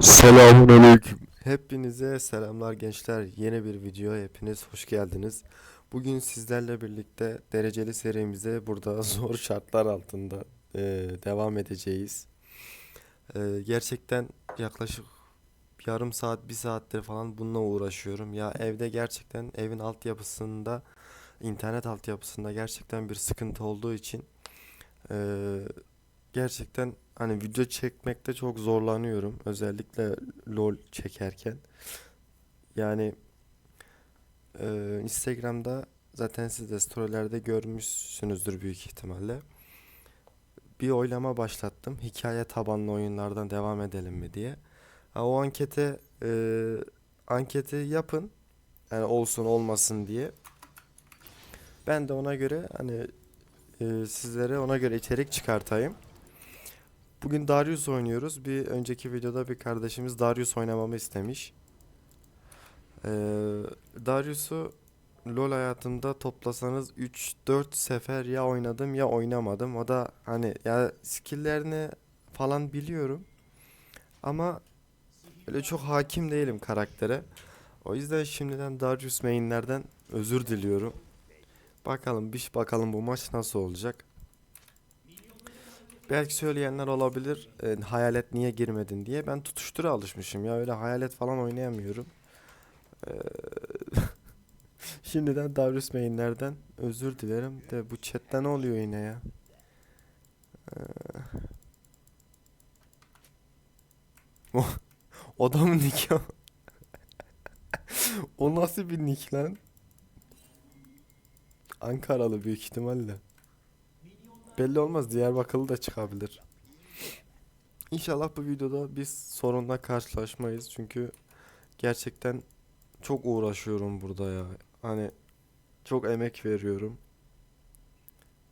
Selamun aleyküm. Hepinize selamlar gençler. Yeni bir video hepiniz hoş geldiniz. Bugün sizlerle birlikte dereceli serimize burada zor şartlar altında e, devam edeceğiz. E, gerçekten yaklaşık yarım saat bir saattir falan bununla uğraşıyorum. Ya evde gerçekten evin altyapısında internet altyapısında gerçekten bir sıkıntı olduğu için e, gerçekten hani video çekmekte çok zorlanıyorum. Özellikle LoL çekerken. Yani e, Instagram'da zaten siz de storylerde görmüşsünüzdür büyük ihtimalle. Bir oylama başlattım. Hikaye tabanlı oyunlardan devam edelim mi diye. O ankete e, anketi yapın. Yani olsun olmasın diye. Ben de ona göre hani e, sizlere ona göre içerik çıkartayım. Bugün Darius oynuyoruz. Bir önceki videoda bir kardeşimiz Darius oynamamı istemiş. Ee, Darius'u LoL hayatımda toplasanız 3-4 sefer ya oynadım ya oynamadım. O da hani ya skill'lerini falan biliyorum. Ama öyle çok hakim değilim karaktere. O yüzden şimdiden Darius mainlerden özür diliyorum. Bakalım bir bakalım bu maç nasıl olacak. Belki söyleyenler olabilir. e, hayalet niye girmedin diye. Ben tutuştura alışmışım ya. Öyle hayalet falan oynayamıyorum. Ee, Şimdiden Darius mainlerden özür dilerim. De bu chatte ne oluyor yine ya? Ee, O, o da mı nick o? O nasıl bir nick lan? Ankaralı büyük ihtimalle. Belli olmaz. Diyarbakırlı da çıkabilir. İnşallah bu videoda biz sorunla karşılaşmayız. Çünkü gerçekten çok uğraşıyorum burada ya. Hani çok emek veriyorum.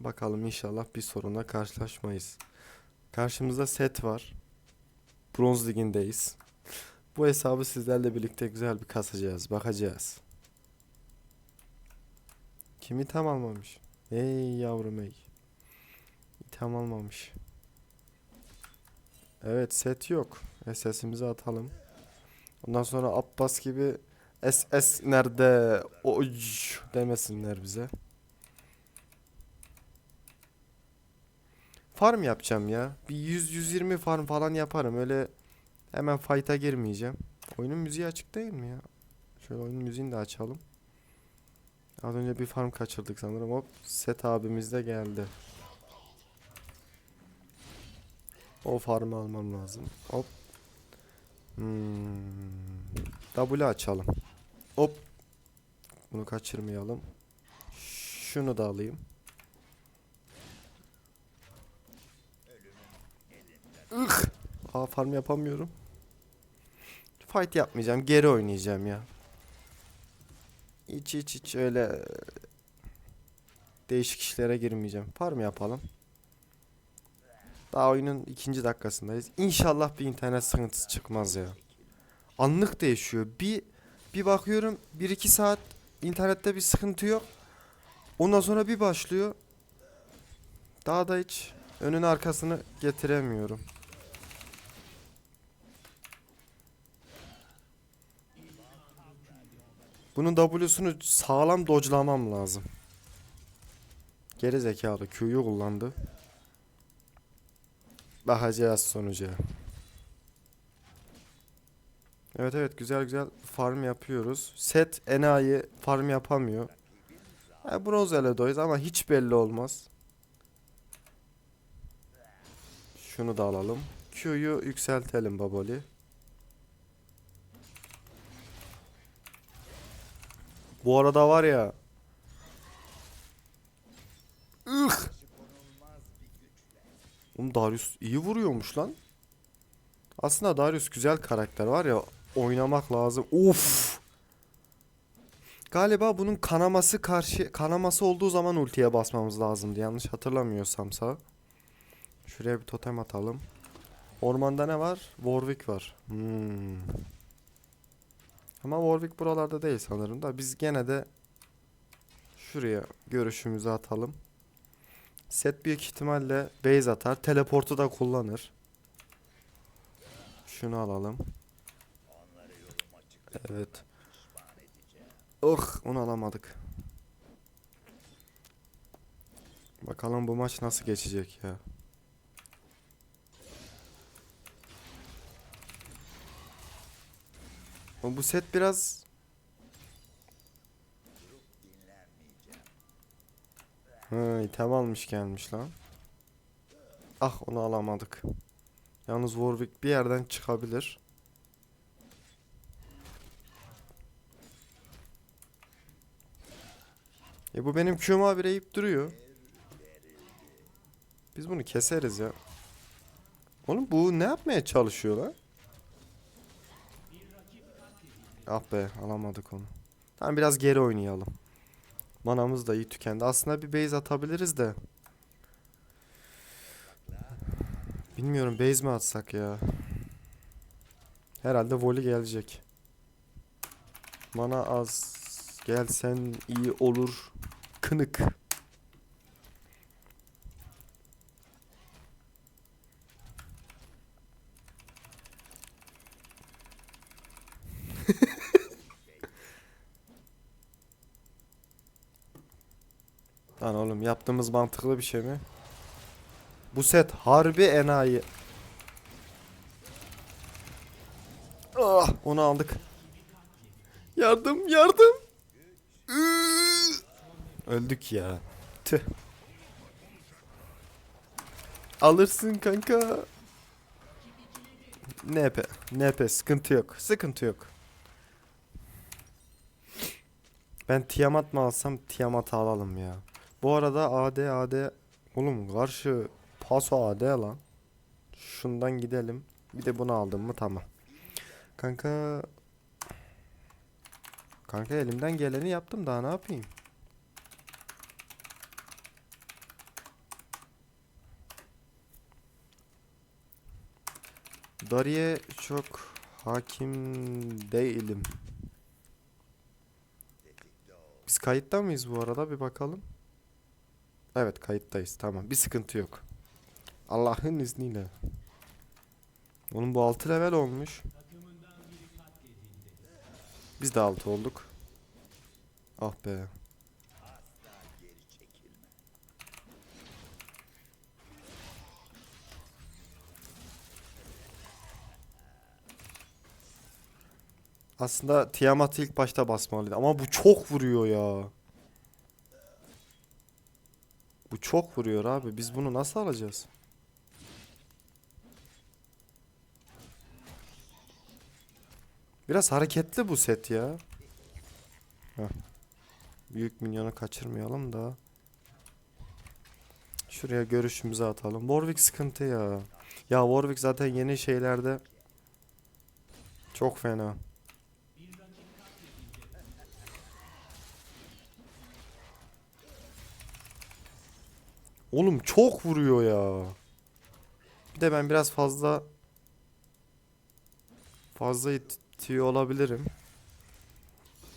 Bakalım inşallah bir sorunla karşılaşmayız. Karşımızda set var. Bronz ligindeyiz. Bu hesabı sizlerle birlikte güzel bir kasacağız. Bakacağız. Kimi tam almamış? Ey yavrum ey. İtham almamış. Evet set yok. SS'imizi atalım. Ondan sonra Abbas gibi SS nerede? Oy demesinler bize. Farm yapacağım ya. Bir 100-120 farm falan yaparım. Öyle hemen fight'a girmeyeceğim. Oyunun müziği açık değil mi ya? Şöyle oyunun müziğini de açalım. Az önce bir farm kaçırdık sanırım. Hop set abimiz de geldi. O farmı almam lazım. Hop. Hmm. W açalım. Hop. Bunu kaçırmayalım. Şunu da alayım. Ih. Aa farm yapamıyorum. Fight yapmayacağım. Geri oynayacağım ya. Hiç hiç hiç öyle değişik işlere girmeyeceğim. Farm yapalım. Daha oyunun ikinci dakikasındayız. İnşallah bir internet sıkıntısı çıkmaz ya. Anlık değişiyor. Bir bir bakıyorum 1-2 saat internette bir sıkıntı yok. Ondan sonra bir başlıyor. Daha da hiç önün arkasını getiremiyorum. Bunun W'sunu sağlam dodge'lamam lazım. Geri zekalı Q'yu kullandı. Bakacağız sonuca. Evet evet güzel güzel farm yapıyoruz. Set enayi farm yapamıyor. Ha, bronz eledoyuz ama hiç belli olmaz. Şunu da alalım. Q'yu yükseltelim baboli. Bu arada var ya. Ih. Oğlum Darius iyi vuruyormuş lan. Aslında Darius güzel karakter var ya oynamak lazım. Of. Galiba bunun kanaması karşı kanaması olduğu zaman ultiye basmamız lazımdı. Yanlış hatırlamıyorsam sağ. Şuraya bir totem atalım. Ormanda ne var? Warwick var. Hmm. Ama Warwick buralarda değil sanırım da biz gene de şuraya görüşümüzü atalım. Set büyük ihtimalle base atar. Teleportu da kullanır. Şunu alalım. Evet. Oh onu alamadık. Bakalım bu maç nasıl geçecek ya. Bu set biraz Ha, item almış gelmiş lan. Ah onu alamadık. Yalnız Warwick bir yerden çıkabilir. E bu benim Q'mu habire yiyip duruyor. Biz bunu keseriz ya. Oğlum bu ne yapmaya çalışıyor lan? Ah be alamadık onu. Tamam biraz geri oynayalım. Manamız da iyi tükendi. Aslında bir base atabiliriz de. Bilmiyorum base mi atsak ya? Herhalde voli gelecek. Mana az gelsen iyi olur. Kınık. Lan oğlum yaptığımız mantıklı bir şey mi? Bu set harbi enayi. Ah, onu aldık. Yardım, yardım. Öldük ya. Tüh. Alırsın kanka. NP, NP sıkıntı yok. Sıkıntı yok. Ben Tiamat mı alsam Tiamat'ı alalım ya. Bu arada AD AD oğlum karşı Paso AD lan. Şundan gidelim. Bir de bunu aldım mı tamam. Kanka Kanka elimden geleni yaptım daha ne yapayım? Dariye çok hakim değilim. Biz kayıtta mıyız bu arada bir bakalım. Evet kayıttayız tamam bir sıkıntı yok. Allah'ın izniyle. Onun bu 6 level olmuş. Biz de 6 olduk. Ah be. Aslında Tiamat'ı ilk başta basmalıydı ama bu çok vuruyor ya. Bu çok vuruyor abi. Biz bunu nasıl alacağız? Biraz hareketli bu set ya. Heh. Büyük minyonu kaçırmayalım da. Şuraya görüşümüzü atalım. Warwick sıkıntı ya. Ya Warwick zaten yeni şeylerde çok fena. Oğlum çok vuruyor ya. Bir de ben biraz fazla fazla itiyor olabilirim.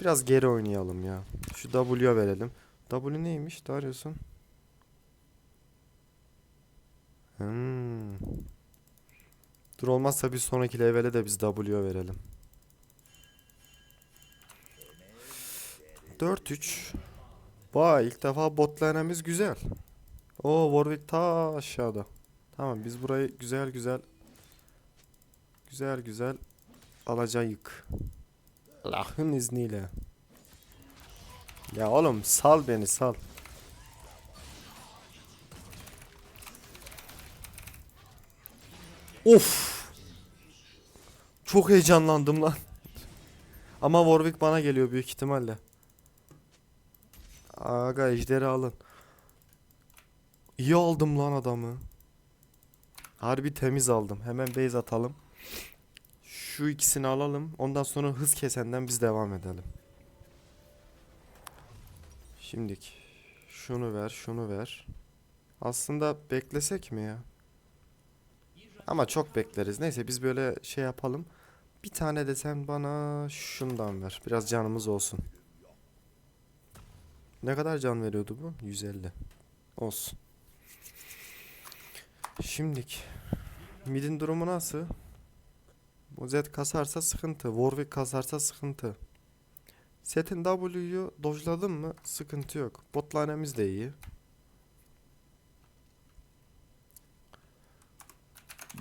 Biraz geri oynayalım ya. Şu W'ye verelim. W neymiş Darius'un? Hmm. Dur olmazsa bir sonraki levele de biz W verelim. 4-3. Vay ilk defa bot lane'imiz güzel. O Warwick ta aşağıda. Tamam biz burayı güzel güzel güzel güzel alacağız. Allah'ın izniyle. Ya oğlum sal beni sal. Of. Çok heyecanlandım lan. Ama Warwick bana geliyor büyük ihtimalle. Aga ejderi alın. İyi aldım lan adamı. Harbi temiz aldım. Hemen base atalım. Şu ikisini alalım. Ondan sonra hız kesenden biz devam edelim. Şimdik. Şunu ver, şunu ver. Aslında beklesek mi ya? Ama çok bekleriz. Neyse biz böyle şey yapalım. Bir tane de sen bana şundan ver. Biraz canımız olsun. Ne kadar can veriyordu bu? 150. Olsun. Şimdik. Midin durumu nasıl? Bu Z kasarsa sıkıntı. Warwick kasarsa sıkıntı. Set'in W'yu dojladın mı sıkıntı yok. Botlanemiz de iyi.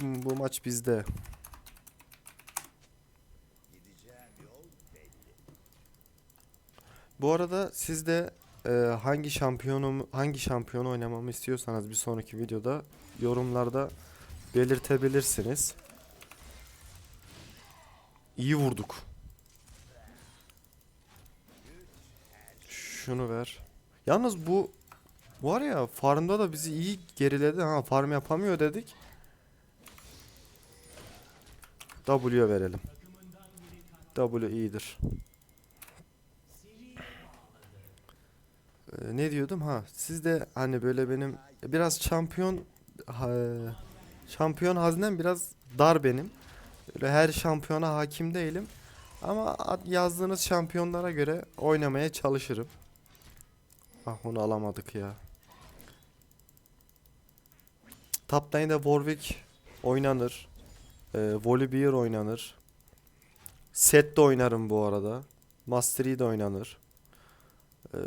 Bu bu maç bizde. Bu arada siz de e, hangi şampiyonu hangi şampiyonu oynamamı istiyorsanız bir sonraki videoda yorumlarda belirtebilirsiniz. İyi vurduk. Şunu ver. Yalnız bu var ya farmda da bizi iyi geriledi ha farm yapamıyor dedik. W verelim. W iyidir. Ee, ne diyordum ha siz de hani böyle benim biraz şampiyon ha, şampiyon haznem biraz dar benim. Öyle her şampiyona hakim değilim. Ama yazdığınız şampiyonlara göre oynamaya çalışırım. Ah onu alamadık ya. Top lane'de Warwick oynanır. Ee, Volibear oynanır. Set de oynarım bu arada. Mastery de oynanır. Ee,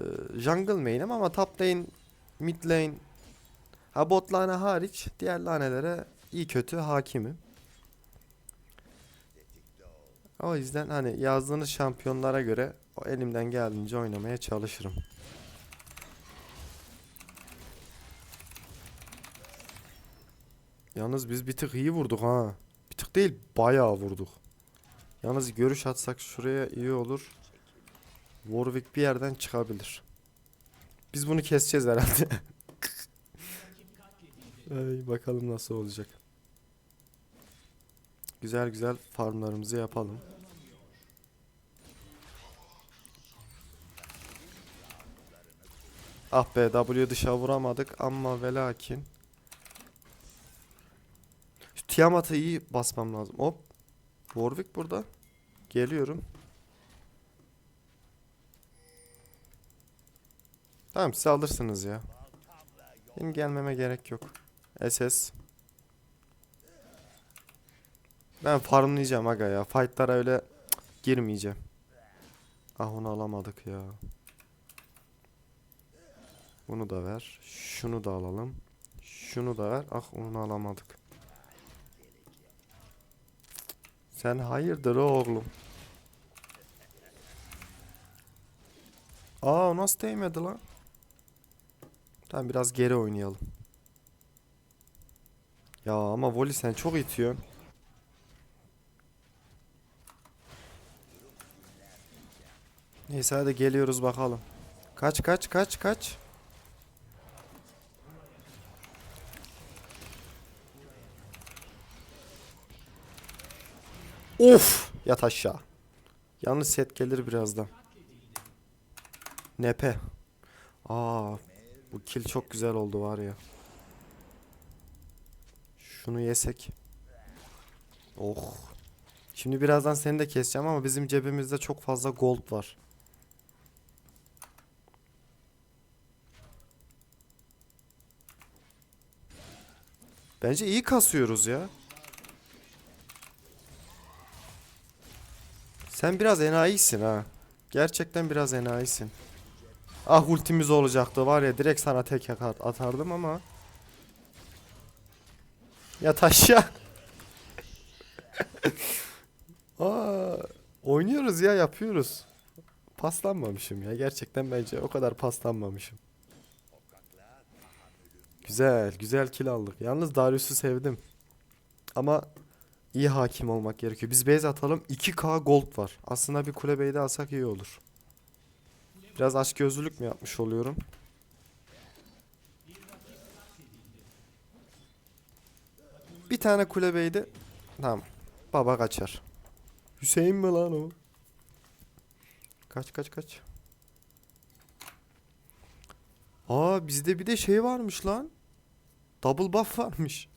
jungle main'im ama top lane, mid lane, ha bot lane hariç diğer lanelere iyi kötü hakimim. O yüzden hani yazdığınız şampiyonlara göre o elimden geldiğince oynamaya çalışırım. Yalnız biz bir tık iyi vurduk ha. Bir tık değil bayağı vurduk. Yalnız görüş atsak şuraya iyi olur. Warwick bir yerden çıkabilir. Biz bunu keseceğiz herhalde. Ay, bakalım nasıl olacak. Güzel güzel farmlarımızı yapalım. Ah be W dışa vuramadık ama ve lakin. Şu iyi basmam lazım. Hop. Warwick burada. Geliyorum. Tamam siz alırsınız ya. Benim gelmeme gerek yok. SS. Ben farmlayacağım aga ya. Fightlara öyle girmeyeceğim. Ah onu alamadık ya. Bunu da ver. Şunu da alalım. Şunu da ver. Ah onu alamadık. Sen hayırdır oğlum? Aa nasıl değmedi lan? Tamam biraz geri oynayalım. Ya ama Voli sen çok itiyorsun. Neyse hadi geliyoruz bakalım. Kaç kaç kaç kaç. Of! Yat aşağı. Yalnız set gelir birazdan. Nepe. Aa, bu kill çok güzel oldu var ya. Şunu yesek. Oh. Şimdi birazdan seni de keseceğim ama bizim cebimizde çok fazla gold var. Bence iyi kasıyoruz ya. Sen biraz enayisin ha. Gerçekten biraz enayisin. Ah ultimiz olacaktı var ya direkt sana tek at atardım ama. Yat aşağı. Aa, oynuyoruz ya yapıyoruz. Paslanmamışım ya gerçekten bence o kadar paslanmamışım. Güzel güzel kill aldık. Yalnız Darius'u sevdim. Ama iyi hakim olmak gerekiyor. Biz base atalım 2k gold var. Aslında bir kulebeyi de alsak iyi olur. Biraz açgözlülük mü yapmış oluyorum? Bir tane kulebeydi. Tamam. Baba kaçar. Hüseyin mi lan o? Kaç kaç kaç. Aa bizde bir de şey varmış lan. Double buff varmış.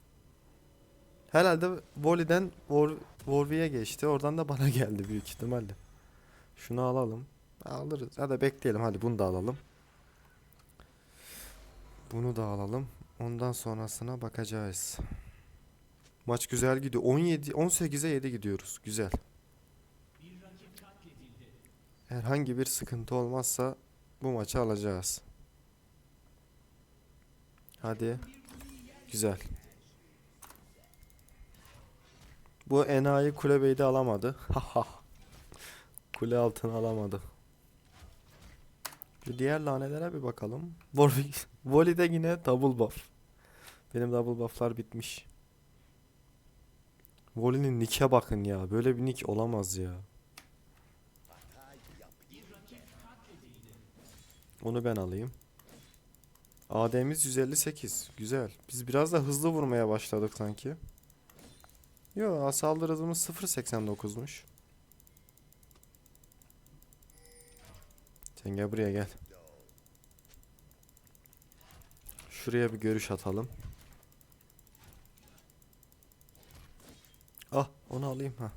Herhalde Voli'den War, Warwick'e geçti. Oradan da bana geldi büyük ihtimalle. Şunu alalım. Alırız. Hadi bekleyelim. Hadi bunu da alalım. Bunu da alalım. Ondan sonrasına bakacağız. Maç güzel gidiyor. 17 18'e 7 gidiyoruz. Güzel. Herhangi bir sıkıntı olmazsa bu maçı alacağız. Hadi. Güzel. Bu enayi kulebeyi de alamadı. Kule altını alamadı. Diğer lanelere bir bakalım. Vol- Voli'de yine double buff. Benim double bufflar bitmiş. Voli'nin nick'e bakın ya. Böyle bir nick olamaz ya. Onu ben alayım. AD'miz 158. Güzel. Biz biraz da hızlı vurmaya başladık sanki. Yo, saldırı hızımız 0.89'muş. Sen gel buraya gel. Şuraya bir görüş atalım. Ah, onu alayım ha.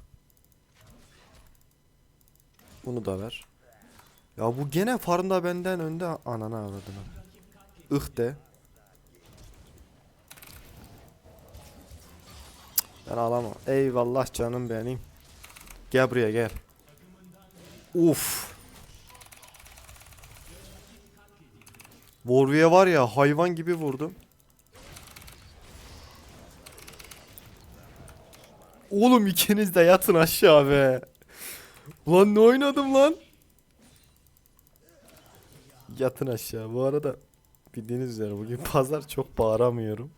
Bunu da ver. Ya bu gene farmda benden önde ananı avradını. Ih de. Ben alamam. Eyvallah canım benim. Gel buraya gel. Uf. Warwick'e var ya hayvan gibi vurdum. Oğlum ikiniz de yatın aşağı be. Ulan ne oynadım lan? Yatın aşağı. Bu arada bildiğiniz üzere bugün pazar çok bağıramıyorum.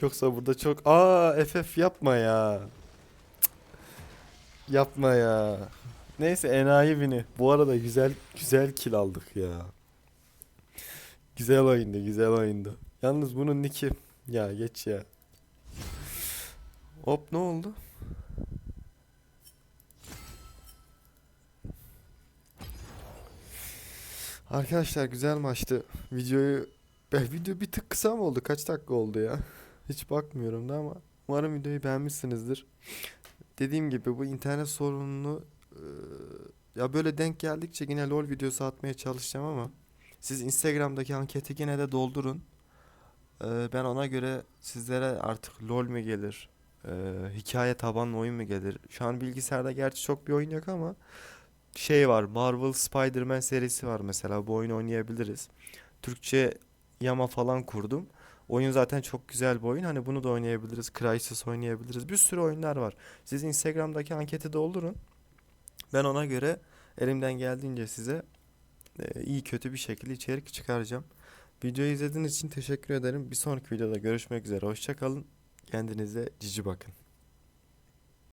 Yoksa burada çok aa FF yapma ya. Cık. Yapma ya. Neyse enayi bini. Bu arada güzel güzel kill aldık ya. Güzel oyundu, güzel oyundu. Yalnız bunun nicki ya geç ya. Hop ne oldu? Arkadaşlar güzel maçtı. Videoyu ben video bir tık kısa mı oldu? Kaç dakika oldu ya? Hiç bakmıyorum da ama umarım videoyu beğenmişsinizdir. Dediğim gibi bu internet sorununu eee, ya böyle denk geldikçe yine LoL videosu atmaya çalışacağım ama siz Instagram'daki anketi yine de doldurun. Eee, ben ona göre sizlere artık LoL mi gelir? eee, hikaye tabanlı oyun mu gelir? Şu an bilgisayarda gerçi çok bir oyun yok ama şey var. Marvel Spider-Man serisi var mesela. Bu oyunu oynayabiliriz. Türkçe yama falan kurdum. Oyun zaten çok güzel bir oyun. Hani bunu da oynayabiliriz. Crysis oynayabiliriz. Bir sürü oyunlar var. Siz Instagram'daki anketi doldurun. Ben ona göre elimden geldiğince size e, iyi kötü bir şekilde içerik çıkaracağım. Videoyu izlediğiniz için teşekkür ederim. Bir sonraki videoda görüşmek üzere. Hoşça kalın. Kendinize cici bakın.